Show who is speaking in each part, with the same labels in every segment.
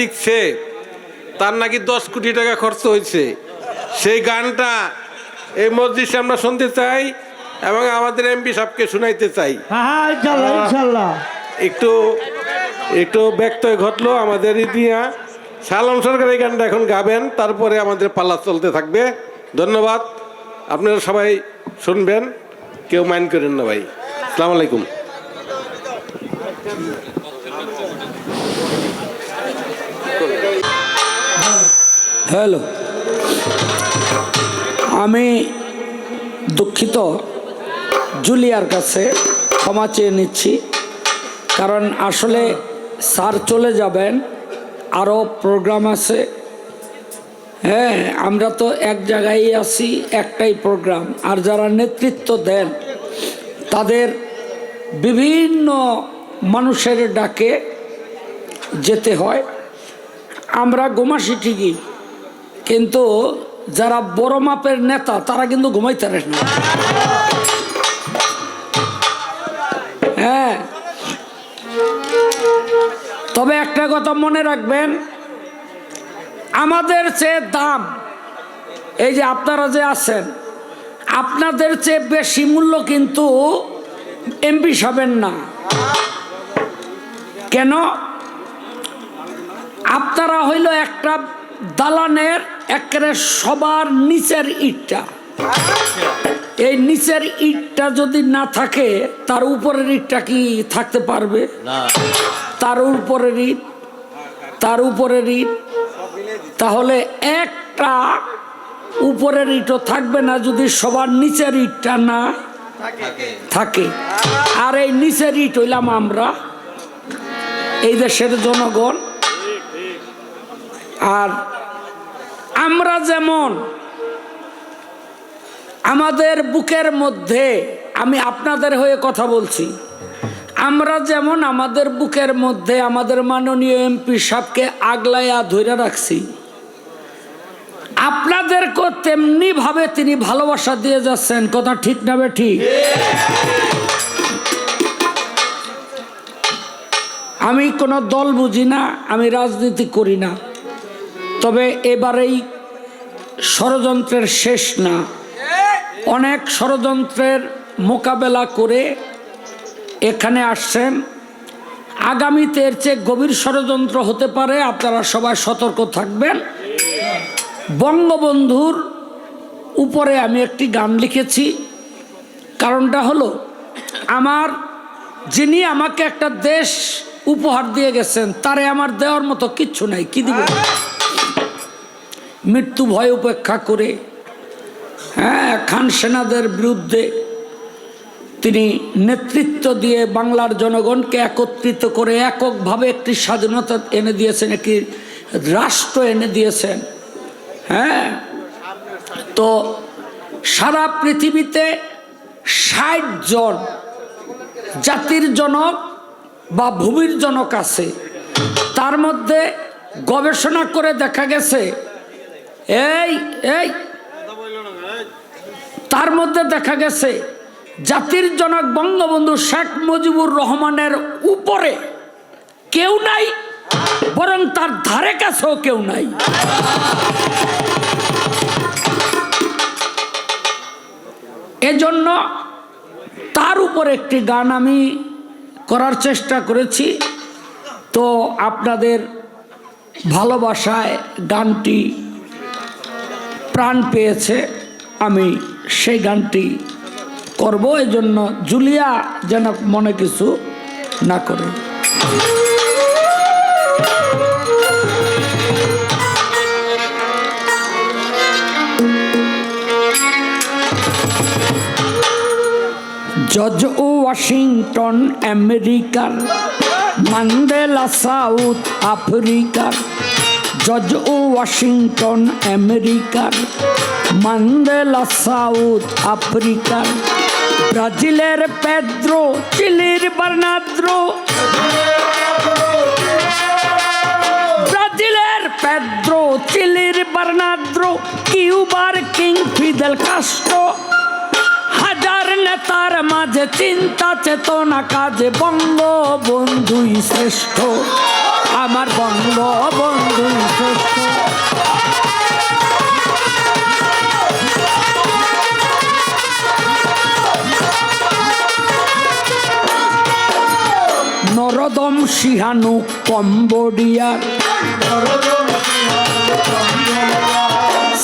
Speaker 1: লিখছে তার নাকি দশ কোটি টাকা খরচ হয়েছে। সেই গানটা এই মসজিদে আমরা শুনতে চাই এবং আমাদের এমপি সাহেবকে শুনাইতে চাই।
Speaker 2: হ্যাঁ হ্যাঁ
Speaker 1: একটু একটু ব্যক্তয় ঘটলো আমাদের ইতিহা সালাম সরকার এই গানটা এখন গাবেন তারপরে আমাদের পাল্লা চলতে থাকবে। ধন্যবাদ আপনারা সবাই শুনবেন কেউ মাইন্ড করেন না ভাই। আসসালামু আলাইকুম।
Speaker 3: হ্যালো। আমি দুঃখিত, জুলিয়ার কাছে ক্ষমা চেয়ে নিচ্ছি, কারণ আসলে স্যার চলে যাবেন, আরও প্রোগ্রাম আছে। হ্যাঁ আমরা তো এক জায়গায় আছি, একটাই প্রোগ্রাম, আর যারা নেতৃত্ব দেন, তাদের বিভিন্ন মানুষের ডাকে যেতে হয়। আমরা ঘুমাসি ঠিকই কিন্তু যারা বড় মাপের নেতা, তারা কিন্তু ঘুমাইতে না। হ্যাঁ। তবে একটা কথা মনে রাখবেন, আমাদের চেয়ে দাম, এই যে আপনারা যে আছেন, আপনাদের চেয়ে বেশি মূল্য কিন্তু এমপি সাবেন না। কেন? আপনারা হইল একটা দালানের একেবারে সবার নিচের ইটটা। এই নিচের ইটটা যদি না থাকে তার উপরের ইটটা কি থাকতে পারবে? তার উপরের ইট তার উপরের ইট তাহলে একটা উপরের ইটও থাকবে না যদি সবার নিচের ইটটা না থাকে। আর এই নিচের ইট হইলাম আমরা এই দেশের জনগণ। আর আমরা যেমন, আমাদের বুকের মধ্যে আমি আপনাদের হয়ে কথা বলছি। আমরা যেমন আমাদের বুকের মধ্যে আমাদের মাননীয় এমপি সাহেবকে আগলাইয়া ধরে রাখছি আপনাদেরকে তেমনি ভাবে তিনি ভালোবাসা দিয়ে যাচ্ছেন, কথা ঠিক না ঠিক? আমি কোনো দল বুঝি না, আমি রাজনীতি করি না। তবে এবারেই ষড়যন্ত্রের শেষ না। অনেক ষড়যন্ত্রের মোকাবেলা করে এখানে আসছেন। আগামীতে এর চেয়ে গভীর ষড়যন্ত্র হতে পারে, আপনারা সবাই সতর্ক থাকবেন। বঙ্গবন্ধুর উপরে আমি একটি গান লিখেছি। কারণটা হলো, আমার যিনি আমাকে একটা দেশ উপহার দিয়ে গেছেন, তারে আমার দেওয়ার মতো কিচ্ছু নাই, কি দিব? মৃত্যু ভয় উপেক্ষা করে হ্যাঁ খান সেনাদের বিরুদ্ধে তিনি নেতৃত্ব দিয়ে বাংলার জনগণকে একত্রিত করে এককভাবে একটি স্বাধীনতা এনে দিয়েছেন, একটি রাষ্ট্র এনে দিয়েছেন হ্যাঁ। তো সারা পৃথিবীতে ষাট জন জাতির জনক বা ভূমির জনক আছে, তার মধ্যে গবেষণা করে দেখা গেছে এই এই। তার মধ্যে দেখা গেছে, জাতির জনক বঙ্গবন্ধু শেখ মুজিবুর রহমানের উপরে কেউ নাই, বরং তার ধারে কাছেও কেউ নাই। এজন্য তার উপর একটি গান আমি করার চেষ্টা করেছি। তো আপনাদের ভালোবাসায় গানটি প্রাণ পেয়েছে, আমি সেই গানটি করব। এই জন্য জুলিয়া যেন মনে কিছু না করে। জর্জ ওয়াশিংটন, আমেরিকার, মান্ডেলা, সাউথ আফ্রিকার। জর্জ ওয়াশিংটন আমেরিকার মান্ডেলা সাউথ আফ্রিকার ব্রাজিলের পেদ্রো চিলির বার্নাদ্রো ব্রাজিলের পেদ্রো চিলির বার্নাদ্রো কিউবার কিং ফিদেল কাস্ট্রো হাজার নেতার মাঝে চিন্তা, চেতনা, কাজে বঙ্গবন্ধুই শ্রেষ্ঠ। আমার বন্ধ বন্ধু নরদম সিহানু কম্বোডিয়ার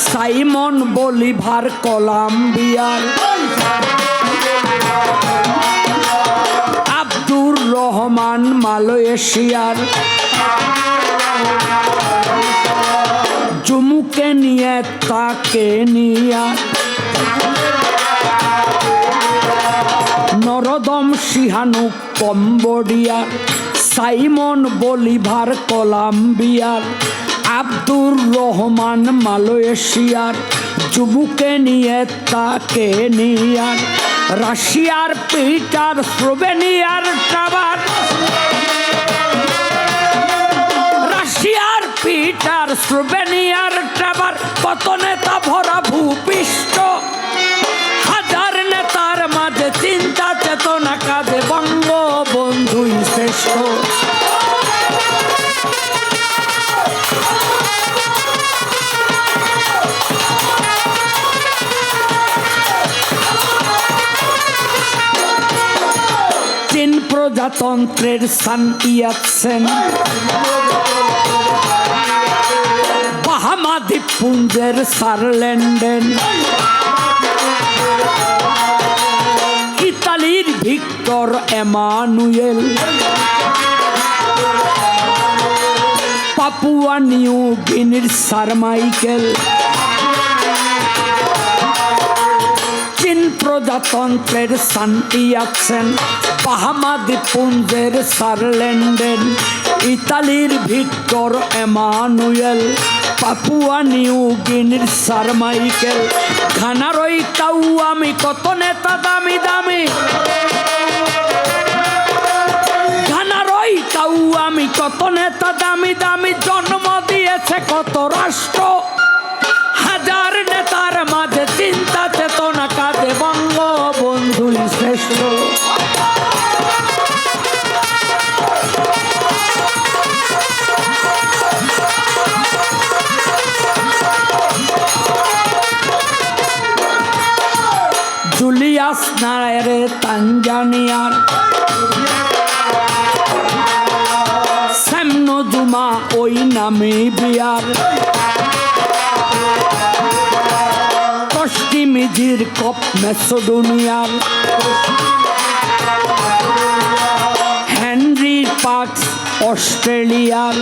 Speaker 3: সাইমন বলিভার কলাম্বিয়ার। রহমান মালয়েশিয়ার জুমুকে নিয়ে তাকে নিয়া। নরদম সিহানু কম্বোডিয়ার সাইমন বলিভার কলাম্বিয়ার আব্দুর রহমান মালয়েশিয়ার জুবুকে নিয়ে তাকে নিয়ার রাশিয়ার পিটার স্লোভেনিয়ার টাবার রাশিয়ার পিটার স্লোভেনিয়ার টাবার কত নেতা ভরা ভূপিষ্ট প্রজাতন্ত্রের সান ইয়াতসেন বাহামা দ্বীপপুঞ্জের সারল্যান্ডেন ইতালির ভিক্টর এমানুয়েল। পাপুয়া নিউ গিনির সারমাইকেল চীন প্রজাতন্ত্রের শান্তি আছেন বাহামা দ্বীপপুঞ্জের সারল্যান্ডেন ইতালির ভিক্টর এমানুয়েল পাপুয়া নিউ গিনির সারমাইকেল ঘানারই কাউ আমি কত নেতা দামি দামি ঘানারই কাউ আমি কত নেতা দামি দামি জন্ম দিয়েছে কত রাষ্ট্র জুলিয়াস নায়ারে তানজানিয়ার। সামনো জুমা ওই নামে বিয়ার। পশ্চিমিজির কপ মেসোডোনিয়ার হেনরি পার্কস অস্ট্রেলিয়ার।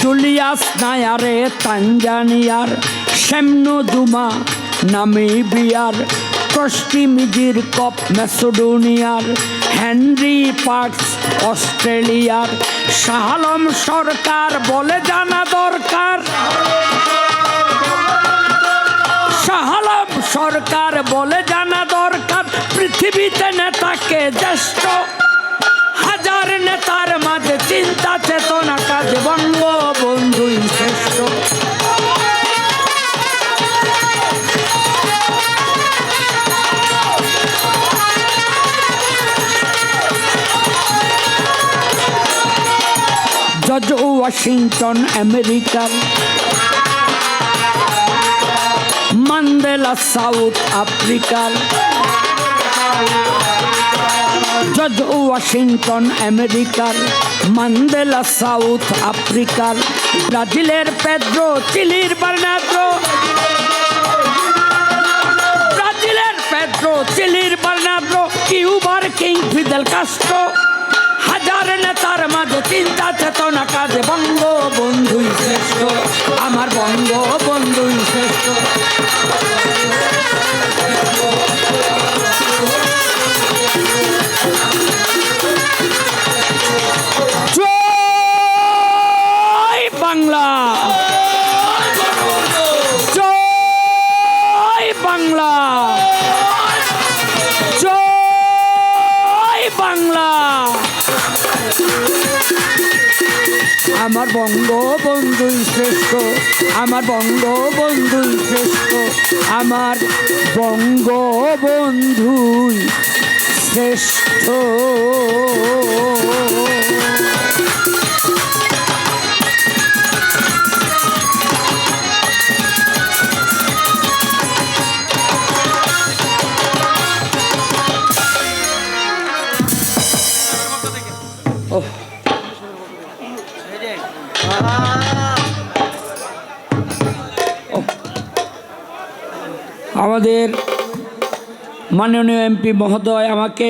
Speaker 3: জুলিয়াস নায়ারে তানজানিয়ার। সেমনো জুমা নামিবিয়ার পশ্চিমিজির কপ মেসোডোনিয়ার হেনরি পার্কস অস্ট্রেলিয়ার। শাহালম সরকার বলে জানা দরকার। শাহালম সরকার বলে জানা দরকার, পৃথিবীতে নেতাকে জ্যেষ্ঠ। হাজার নেতার মাঝে চিন্তা ওয়াশিংটন আমেরিকার মান্ডেলা সাউথ আফ্রিকার জর্জ ওয়াশিংটন আমেরিকার মান্ডেলা সাউথ আফ্রিকার ব্রাজিলের পেদ্রো চিলির বার্নাদ্রো ব্রাজিলের পেদ্রো চিলির বার্নাদ্রো কিউবার কিং ফিদেল কাস্ট্রো হাজার নেতার মাঝে চিন্তা চেতনা কাজে বঙ্গ বন্ধুই শ্রেষ্ঠ আমার বঙ্গ বন্ধুই শ্রেষ্ঠ বাংলা! আমার বঙ্গ বন্ধুই শ্রেষ্ঠ আমার বঙ্গ বন্ধুই শ্রেষ্ঠ আমার বঙ্গ বন্ধুই শ্রেষ্ঠ Oh. আমাদের মাননীয় এমপি মহোদয় আমাকে